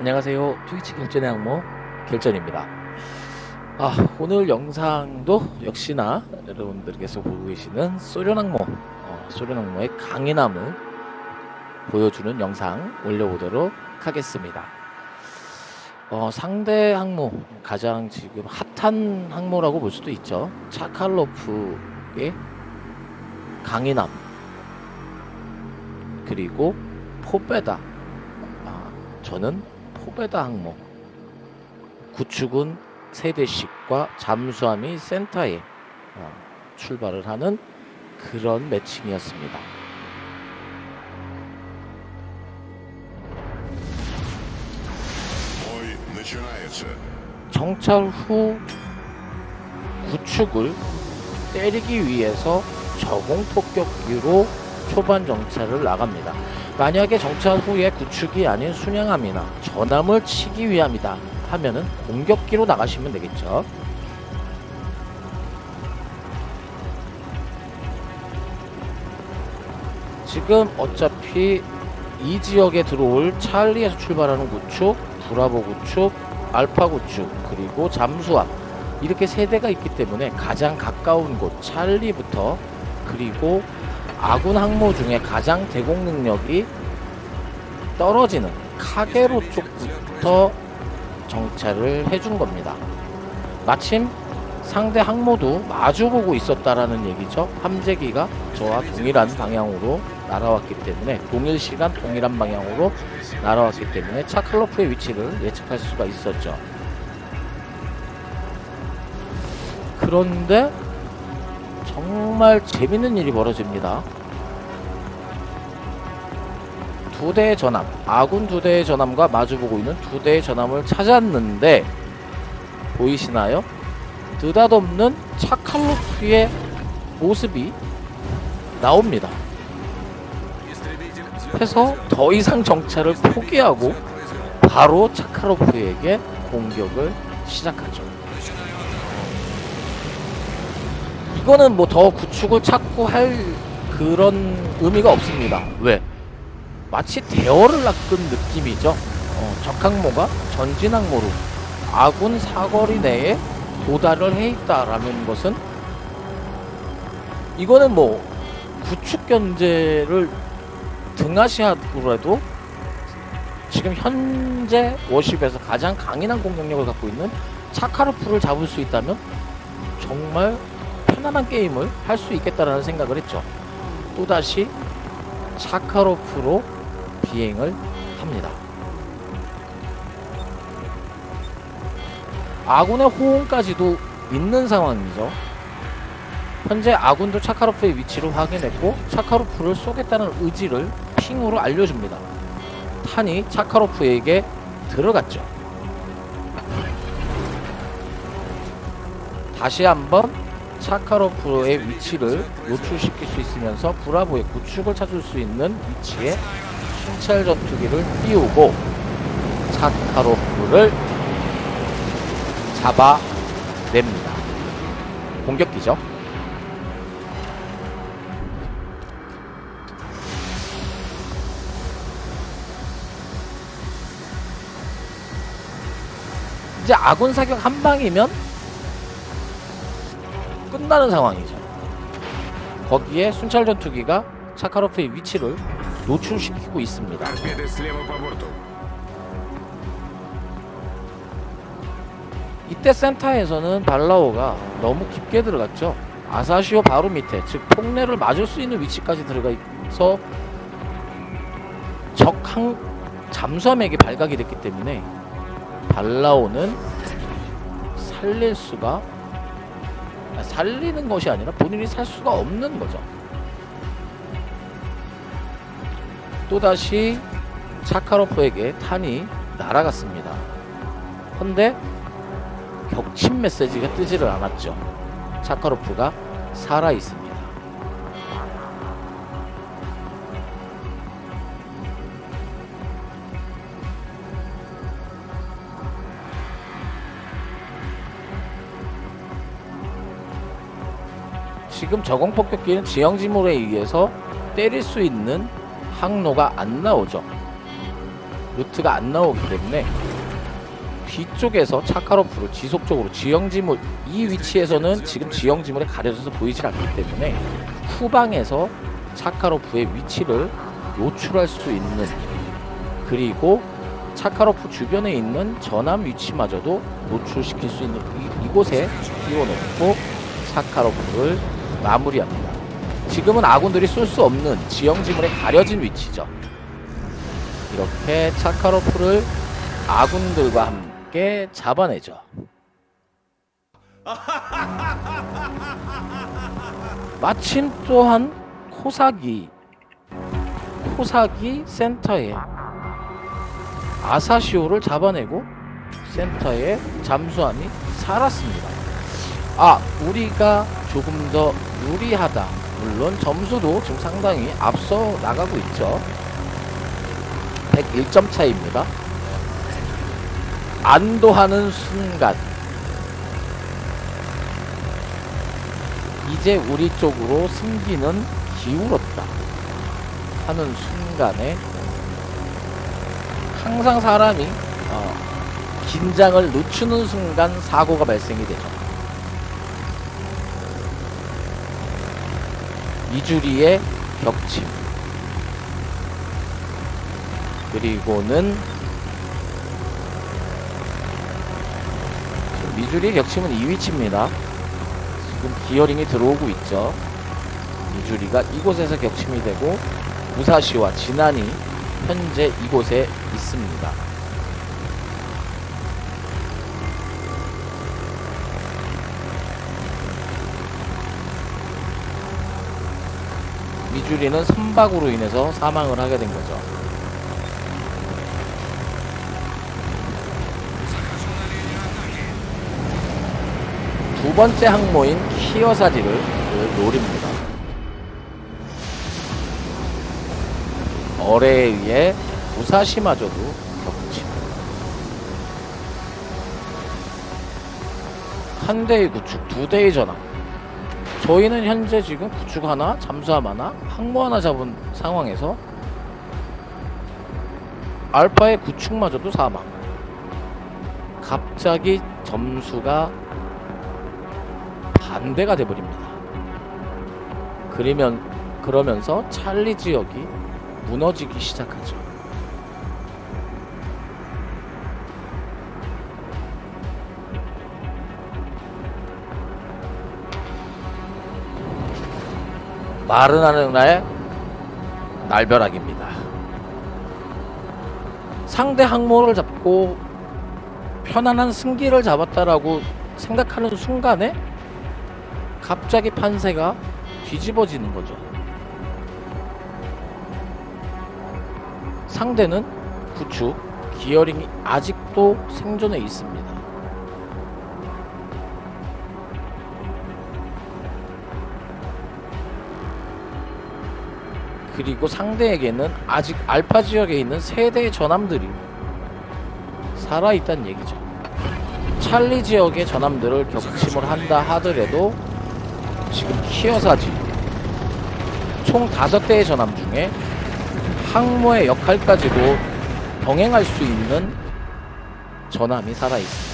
안녕하세요. 트위치 결전의 항모 결전입니다. 아, 오늘 영상도 역시나 여러분들께서 보고 계시는 소련 항모, 어, 소련 항모의 강인함을 보여주는 영상 올려보도록 하겠습니다. 어, 상대 항모, 가장 지금 핫한 항모라고 볼 수도 있죠. 차칼로프의 강인함, 그리고 포베다. 아, 저는 후배다 항목. 구축은 세대식과 잠수함이 센터에 어, 출발을 하는 그런 매칭이었습니다. 정찰 후 구축을 때리기 위해서 저공 폭격기로 초반 정찰을 나갑니다. 만약에 정찰 후에 구축이 아닌 순양함이나 전함을 치기 위함이다 하면은 공격기로 나가시면 되겠죠. 지금 어차피 이 지역에 들어올 찰리에서 출발하는 구축, 브라보 구축, 알파 구축, 그리고 잠수함 이렇게 세 대가 있기 때문에 가장 가까운 곳 찰리부터 그리고 아군 항모 중에 가장 대공 능력이 떨어지는 카게로 쪽부터 정찰을 해준 겁니다. 마침 상대 항모도 마주보고 있었다라는 얘기죠. 함재기가 저와 동일한 방향으로 날아왔기 때문에 동일 시간 동일한 방향으로 날아왔기 때문에 차클로프의 위치를 예측할 수가 있었죠. 그런데 정말 재밌는 일이 벌어집니다. 두 대의 전함, 아군 두 대의 전함과 마주보고 있는 두 대의 전함을 찾았는데 보이시나요? 느닷없는 차칼로프의 모습이 나옵니다. 해서 더 이상 정찰을 포기하고 바로 차카로프에게 공격을 시작하죠. 이거는 뭐 더 구축을 찾고 할 그런 의미가 없습니다. 왜? 마치 대어를 낚은 느낌이죠. 어, 적항모가 전진 항모로 아군 사거리 내에 도달을 해 있다라는 것은 이거는 뭐 구축 견제를 등하시하더라도 지금 현재 워십에서 가장 강인한 공격력을 갖고 있는 차카르프를 잡을 수 있다면 정말 편안한 게임을 할 수 있겠다라는 생각을 했죠. 또다시 차카로프로 비행을 합니다. 아군의 호응까지도 있는 상황이죠. 현재 아군도 차카로프의 위치를 확인했고 차카로프를 쏘겠다는 의지를 핑으로 알려줍니다. 탄이 차카로프에게 들어갔죠. 다시 한번 차카로프의 위치를 노출시킬 수 있으면서 브라보의 구축을 찾을 수 있는 위치에 순찰 전투기를 띄우고 차카로프를 잡아냅니다. 공격기죠. 이제 아군 사격 한 방이면 쏜다는 상황이죠. 거기에 순찰 전투기가 차카로프의 위치를 노출시키고 있습니다. 이때 센터에서는 발라오가 너무 깊게 들어갔죠. 아사시오 바로 밑에, 즉 폭내를 맞을 수 있는 위치까지 들어가서 적항 잠수함에게 발각이 됐기 때문에 발라오는 살릴 수가 살리는 것이 아니라 본인이 살 수가 없는 거죠. 또다시 차카로프에게 탄이 날아갔습니다. 헌데 격침 메시지가 뜨지를 않았죠. 차카로프가 살아 있습니다. 지금 저공 폭격기는 지형 지물에 의해서 때릴 수 있는 항로가 안 나오죠. 루트가 안 나오기 때문에 뒤쪽에서 차카로프를 지속적으로 지형지물 이 위치에서는 지금 지형지물에 가려져서 보이질 않기 때문에 후방에서 차카로프의 위치를 노출할 수 있는 그리고 차카로프 주변에 있는 전함 위치마저도 노출시킬 수 있는 이, 이곳에 띄워놓고 차카로프를 마무리합니다. 지금은 아군들이 쏠 수 없는 지형 지물에 가려진 위치죠. 이렇게 차카로프를 아군들과 함께 잡아내죠. 마침 또한 코사기 코사기 센터에 아사시오를 잡아내고 센터에 잠수함이 살았습니다. 아, 우리가 조금 더 유리하다. 물론 점수도 지금 상당히 앞서 나가고 있죠. 101점 차이입니다. 안도하는 순간 이제 우리 쪽으로 승기는 기울었다 하는 순간에 항상 사람이 어, 긴장을 늦추는 순간 사고가 발생이 되죠. 미주리의 격침 그리고는 미주리 격침은 이 위치입니다. 지금 기어링이 들어오고 있죠. 미주리가 이곳에서 격침이 되고 무사시와 진안이 현재 이곳에 있습니다. 미주리는 선박으로 인해서 사망을 하게 된 거죠. 두 번째 항모인 키어사지를 노립니다. 어뢰에 의해 무사시마저도 격침. 한 대의 구축, 두 대의 전함. 저희는 현재 지금 구축 하나, 잠수함 하나, 항모 하나 잡은 상황에서 알파의 구축마저도 사망. 갑자기 점수가 반대가 돼버립니다. 그러면 그러면서 찰리 지역이 무너지기 시작하죠. 하는 날 날벼락입니다. 상대 항모를 잡고 편안한 승기를 잡았다라고 생각하는 순간에 갑자기 판세가 뒤집어지는 거죠. 상대는 구축, 기어링이 아직도 생존해 있습니다. 그리고 상대에게는 아직 알파 지역에 있는 세 대의 전함들이 살아있다는 얘기죠. 찰리 지역의 전함들을 격침을 한다 하더라도 지금 키어사지 총 다섯 대의 전함 중에 항모의 역할까지도 병행할 수 있는 전함이 살아 있습니다.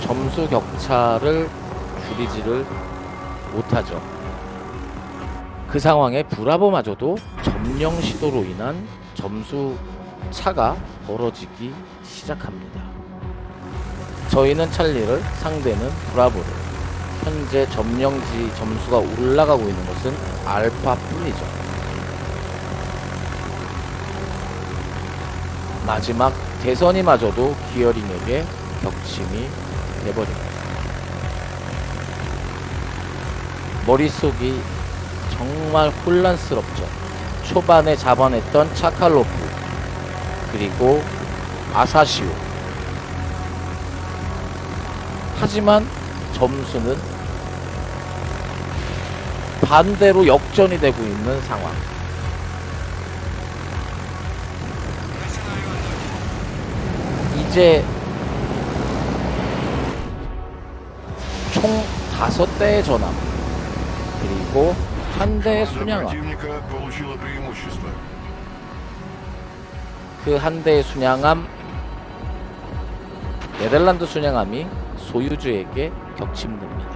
점수 격차를 줄이지를 못하죠. 그 상황에 브라보마저도 점령 시도로 인한 점수 차가 벌어지기 시작합니다. 저희는 찰리를 상대는 브라보를 현재 점령지 점수가 올라가고 있는 것은 알파뿐이죠. 마지막 대선이마저도 기어링에게 격침이 돼버립니다. 머릿속이 정말 혼란스럽죠. 초반에 잡아냈던 차칼로프 그리고 아사시오 하지만 점수는 반대로 역전이 되고 있는 상황. 이제 총 다섯 대의 전함 그리고 한 대의 순양함 그 한 대의 순양함 네덜란드 순양함이 소유주에게 격침됩니다.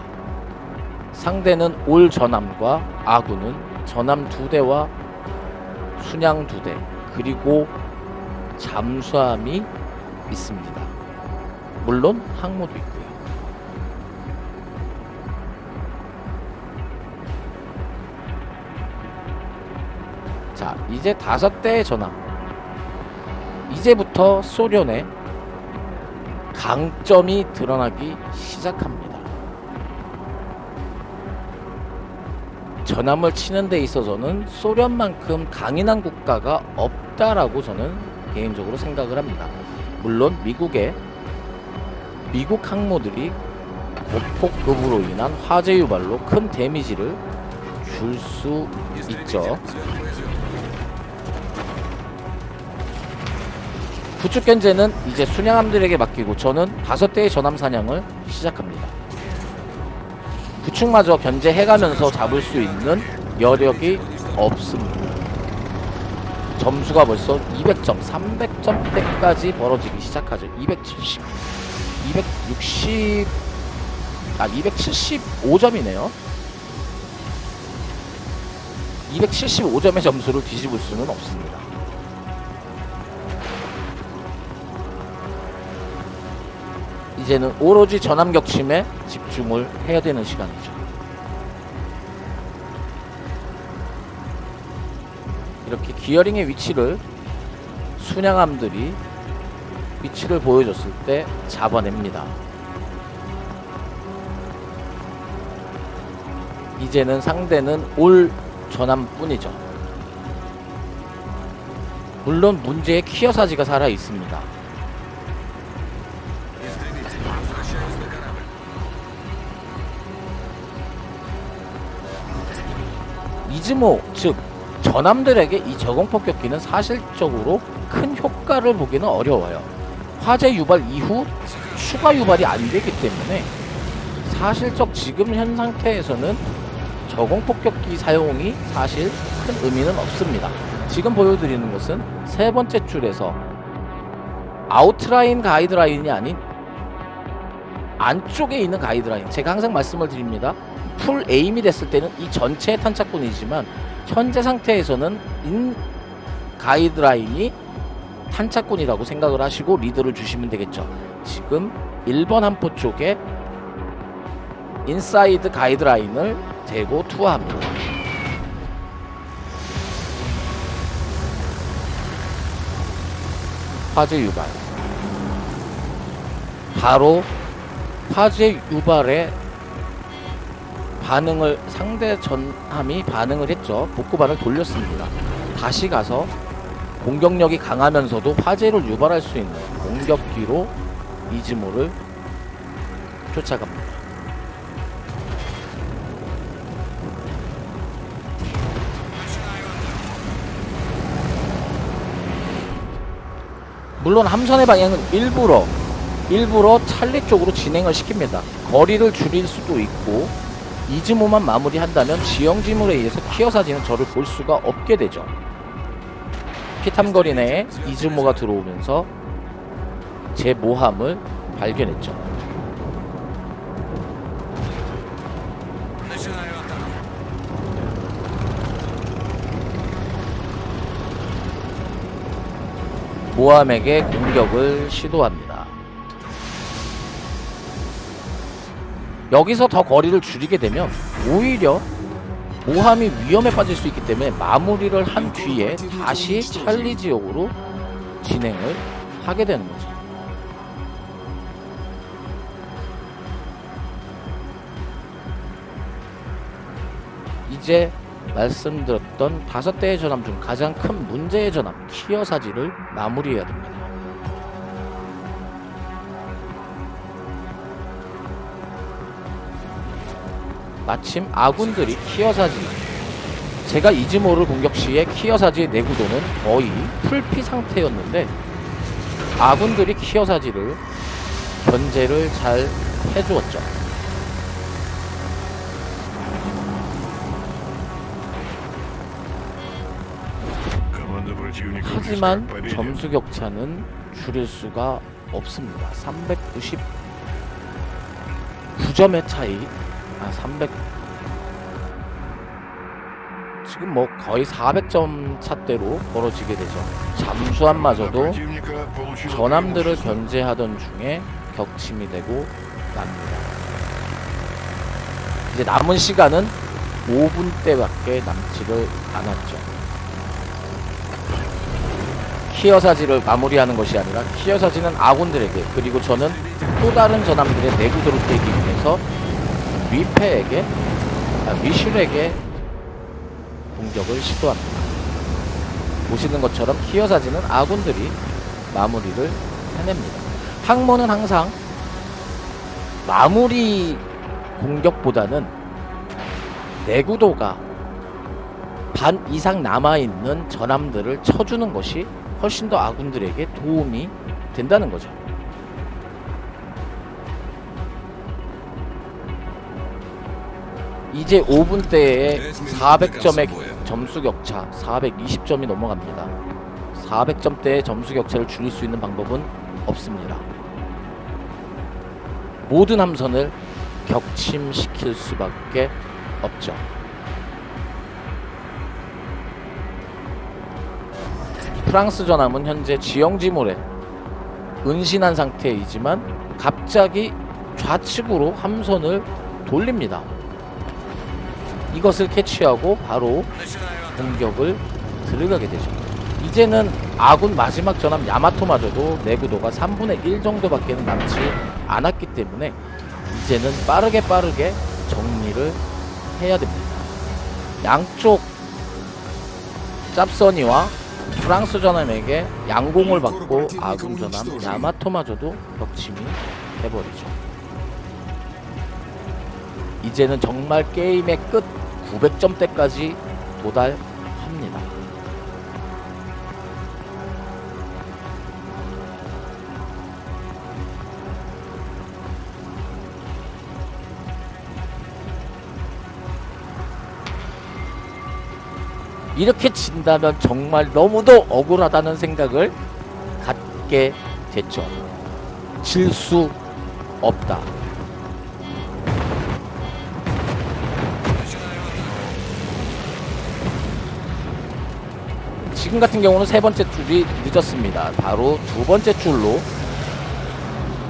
상대는 올 전함과 아군은 전함 두 대와 순양 두 대, 그리고 잠수함이 있습니다. 물론 항모도 있고. 자, 이제 다섯 대의 전함. 이제부터 소련의 강점이 드러나기 시작합니다. 전함을 치는 데 있어서는 소련만큼 강인한 국가가 없다라고 저는 개인적으로 생각을 합니다. 물론 미국의 미국 항모들이 고폭급으로 인한 화재 유발로 큰 데미지를 줄 수 있죠. 구축 견제는 이제 순양함들에게 맡기고 저는 다섯 대의 전함 사냥을 시작합니다. 구축마저 견제해가면서 잡을 수 있는 여력이 없습니다. 점수가 벌써 200점, 300점대까지 벌어지기 시작하죠. 270, 260, 아 275점이네요. 275점의 점수를 뒤집을 수는 없습니다. 이제는 오로지 전함 격침에 집중을 해야 되는 시간이죠. 이렇게 기어링의 위치를 순양함들이 위치를 보여줬을 때 잡아냅니다. 이제는 상대는 올 전함뿐이죠. 물론 문제의 키어 사지가 살아 있습니다. 이즈모 즉 전함들에게 이 저공 폭격기는 사실적으로 큰 효과를 보기는 어려워요. 화재 유발 이후 추가 유발이 안 되기 때문에 사실적 지금 현 상태에서는 저공 폭격기 사용이 사실 큰 의미는 없습니다. 지금 보여드리는 것은 세 번째 줄에서 아웃라인 가이드라인이 아닌 안쪽에 있는 가이드라인. 제가 항상 말씀을 드립니다. 풀 에임이 됐을 때는 이 전체의 탄착군이지만 현재 상태에서는 인 가이드라인이 탄착군이라고 생각을 하시고 리드를 주시면 되겠죠. 지금 1번 함포 쪽에 인사이드 가이드라인을 대고 투하합니다. 화재 유발. 바로 화재 유발에 반응을 상대 전함이 반응을 했죠. 복구 반을 돌렸습니다. 다시 가서 공격력이 강하면서도 화재를 유발할 수 있는 공격기로 이즈모를 쫓아갑니다. 물론 함선의 방향은 일부러 일부러 찰리 쪽으로 진행을 시킵니다. 거리를 줄일 수도 있고 이즈모만 마무리한다면 지형지물에 의해서 키어 사진은 저를 볼 수가 없게 되죠. 피탐거리 내에 이즈모가 들어오면서 제 모함을 발견했죠. 모함에게 공격을 시도합니다. 여기서 더 거리를 줄이게 되면 오히려 모함이 위험에 빠질 수 있기 때문에 마무리를 한 뒤에 다시 찰리 지역으로 진행을 하게 되는 거죠. 이제 말씀드렸던 다섯 대의 전함 중 가장 큰 문제의 전함 키어 사지를 마무리해야 됩니다. 마침 아군들이 키어사지. 제가 이즈모를 공격 시에 키어사지의 내구도는 거의 풀피 상태였는데 아군들이 키어사지를 견제를 잘 해주었죠. 하지만 점수 격차는 줄일 수가 없습니다. 390 9점의 차이. 아, 한 300. 지금 뭐 거의 400점 차대로 벌어지게 되죠. 잠수함마저도 전함들을 견제하던 중에 격침이 되고 납니다. 이제 남은 시간은 5분대밖에 남지를 않았죠. 키어사지를 마무리하는 것이 아니라 키어사지는 아군들에게 그리고 저는 또 다른 전함들의 내구도를 깨기 위해서 위페에게 아, 위슐에게 공격을 시도합니다. 보시는 것처럼 키어 사지는 아군들이 마무리를 해냅니다. 항모는 항상 마무리 공격보다는 내구도가 반 이상 남아있는 전함들을 쳐주는 것이 훨씬 더 아군들에게 도움이 된다는 거죠. 이제 5분 대에 400점의 점수 격차, 420점이 넘어갑니다. 400점대의 점수 격차를 줄일 수 있는 방법은 없습니다. 모든 함선을 격침시킬 수밖에 없죠. 프랑스 전함은 현재 지형지물에 은신한 상태이지만 갑자기 좌측으로 함선을 돌립니다. 이것을 캐치하고 바로 공격을 들어가게 되죠. 이제는 아군 마지막 전함 야마토마저도 내구도가 3분의 1 정도밖에 남지 않았기 때문에 이제는 빠르게 빠르게 정리를 해야 됩니다. 양쪽 짭서니와 프랑스 전함에게 양공을 받고 아군 전함 야마토마저도 격침이 해버리죠. 이제는 정말 게임의 끝 900점대까지 도달합니다. 이렇게 진다면 정말 너무도 억울하다는 생각을 갖게 됐죠. 질 수 없다. 지금 같은 경우는 세 번째 줄이 늦었습니다. 바로 두 번째 줄로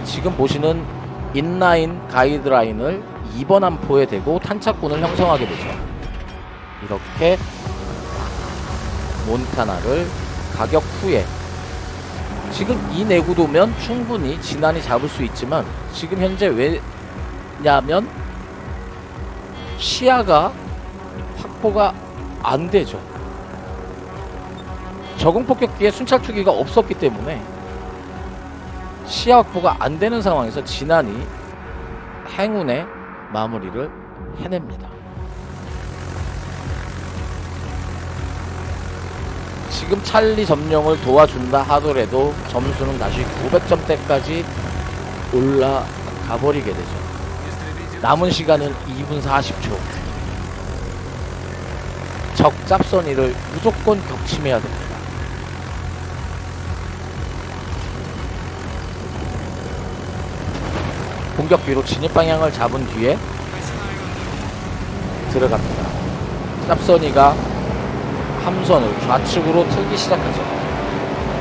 지금 보시는 인라인 가이드라인을 2번 함포에 대고 탄착군을 형성하게 되죠. 이렇게 몬타나를 가격 후에 지금 이 내구도면 충분히 진안이 잡을 수 있지만 지금 현재 왜냐면 시야가 확보가 안 되죠. 저공 폭격기에 순찰 투기가 없었기 때문에 시야 확보가 안 되는 상황에서 진안이 행운의 마무리를 해냅니다. 지금 찰리 점령을 도와준다 하더라도 점수는 다시 900점대까지 올라가 버리게 되죠. 남은 시간은 2분 40초. 적 짭선이를 무조건 격침해야 됩니다. 공격기로 진입 방향을 잡은 뒤에 들어갑니다. 짭선이가 함선을 좌측으로 틀기 시작하죠.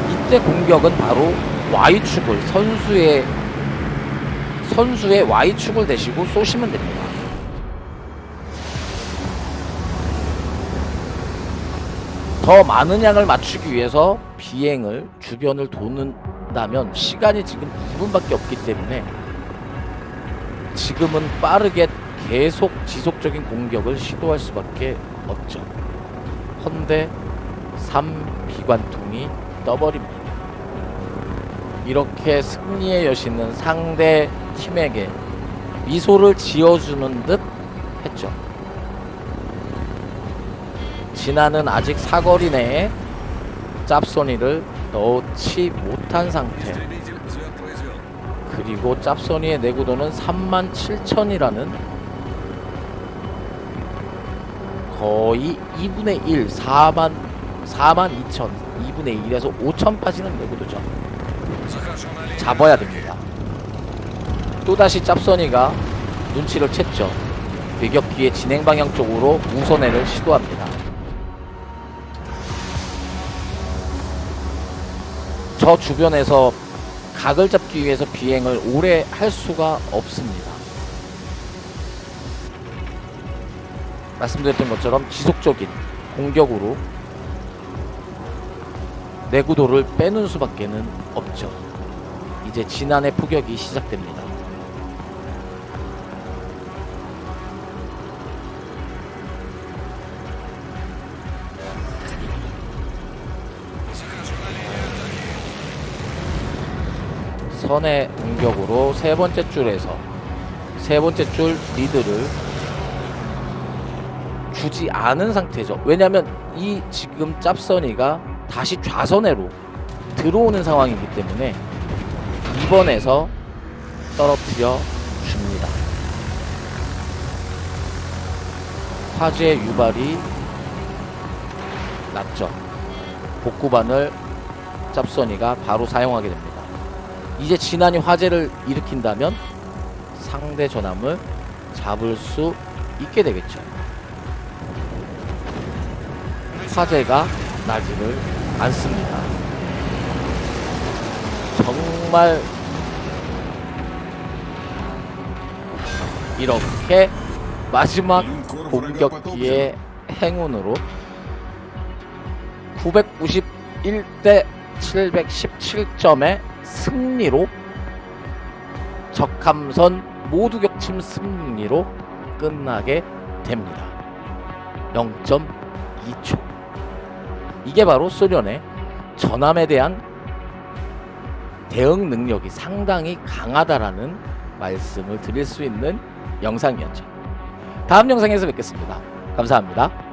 이때 공격은 바로 Y축을 선수의 선수의 Y축을 대시고 쏘시면 됩니다. 더 많은 양을 맞추기 위해서 비행을 주변을 도는다면 시간이 지금 2분밖에 없기 때문에 지금은 빠르게 계속 지속적인 공격을 시도할 수밖에 없죠. 헌데 3비관통이 떠버립니다. 이렇게 승리의 여신은 상대 팀에게 미소를 지어주는 듯 했죠. 진아는 아직 사거리 내에 짭소니를 넣지 못한 상태. 그리고 짭소니의 내구도는 37,000이라는 거의 2분의 1, 4만 4만 2천 2분의 1에서 5천 빠지는 내구도죠. 잡아야 됩니다. 또다시 짭선이가 눈치를 챘죠. 외격기의 진행 방향 쪽으로 우선회를 시도합니다. 저 주변에서 각을 잡기 위해서 비행을 오래 할 수가 없습니다 말씀드렸던 것처럼 지속적인 공격으로 내구도를 빼는 수밖에는 없죠. 이제 지난해 포격이 시작됩니다. 선의 공격으로 세 번째 줄에서 세 번째 줄 리드를 주지 않은 상태죠. 왜냐하면 이 지금 짭선이가 다시 좌선회로 들어오는 상황이기 때문에 2번에서 떨어뜨려 줍니다. 화재 유발이 났죠. 복구반을 짭선이가 바로 사용하게 됩니다. 이제 진안이 화재를 일으킨다면 상대 전함을 잡을 수 있게 되겠죠. 화재가 나지를 않습니다. 정말 이렇게 마지막 공격기의 행운으로 991대 717점의 승리로 적함선 모두 격침 승리로 끝나게 됩니다. 0.2초. 이게 바로 소련의 전함에 대한 대응 능력이 상당히 강하다라는 말씀을 드릴 수 있는 영상이었죠. 다음 영상에서 뵙겠습니다. 감사합니다.